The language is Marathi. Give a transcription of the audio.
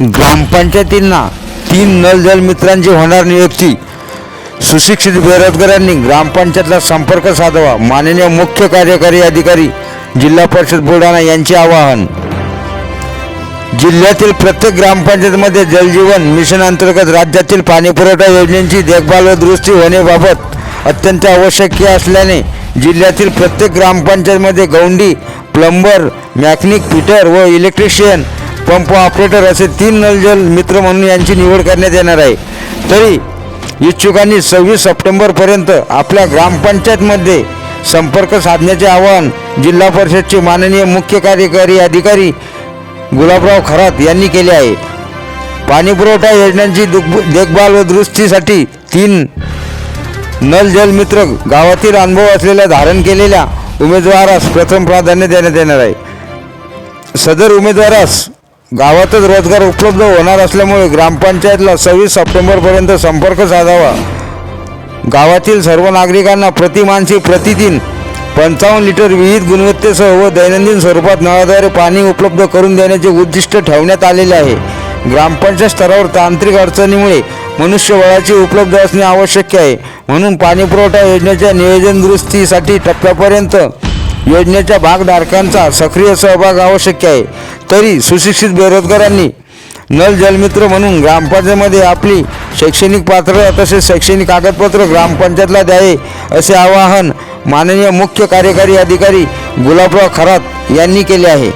ग्रामपंचायतींना तीन नल जल मित्रांची होणार नियुक्ती. सुशिक्षित बेरोजगारांनी ग्रामपंचायतला संपर्क साधावा माननीय मुख्य कार्यकारी अधिकारी जिल्हा परिषद बुलढाणा यांचे आवाहन. जिल्ह्यातील प्रत्येक ग्रामपंचायतमध्ये जलजीवन मिशन अंतर्गत राज्यातील पाणीपुरवठा योजनेची देखभाल व दुरुस्ती होण्याबाबत अत्यंत आवश्यक असल्याने जिल्ह्यातील प्रत्येक ग्रामपंचायतमध्ये गौंडी प्लंबर मॅकॅनिक फिटर व इलेक्ट्रिशियन पंप ऑपरेटर असे तीन नलजल मित्र म्हणून यांची निवड करण्यात येणार आहे. तरी इच्छुकांनी सव्वीस सप्टेंबरपर्यंत आपल्या ग्रामपंचायतमध्ये संपर्क साधण्याचे आवाहन जिल्हा परिषदचे माननीय मुख्य कार्यकारी अधिकारी गुलाबराव खरात यांनी केले आहे. पाणीपुरवठा योजनांची दुख- देखभाल व दुरुस्तीसाठी तीन नल जल मित्र गावातील अनुभव असलेल्या धारण केलेल्या उमेदवारास प्रथम प्राधान्य देण्यात येणार आहे. सदर उमेदवारास गावातच रोजगार उपलब्ध होणार असल्यामुळे ग्रामपंचायतला सव्वीस सप्टेंबरपर्यंत संपर्क साधावा. गावातील सर्व नागरिकांना प्रतिमानशी प्रतिदिन पंचावन्न लिटर विहित गुणवत्तेसह व दैनंदिन स्वरूपात नळाद्वारे पाणी उपलब्ध करून देण्याचे उद्दिष्ट ठेवण्यात आलेले आहे. ग्रामपंचायत स्तरावर तांत्रिक अडचणीमुळे मनुष्यबळाची उपलब्ध असणे आवश्यक आहे. म्हणून पाणीपुरवठा योजनेच्या नियोजन दुरुस्तीसाठी टप्प्यापर्यंत योजनेच्या भागधारकांचा सक्रिय सहभाग आवश्यक आहे. तरी सुशिक्षित बेरोजगारांनी नल जलमित्र म्हणून ग्रामपंचायतीमध्ये आपली शैक्षणिक पात्रता तसेच शैक्षणिक कागदपत्र ग्रामपंचायतला द्यावे असे आवाहन माननीय मुख्य कार्यकारी अधिकारी गुलाबराव खरात यांनी केले आहे.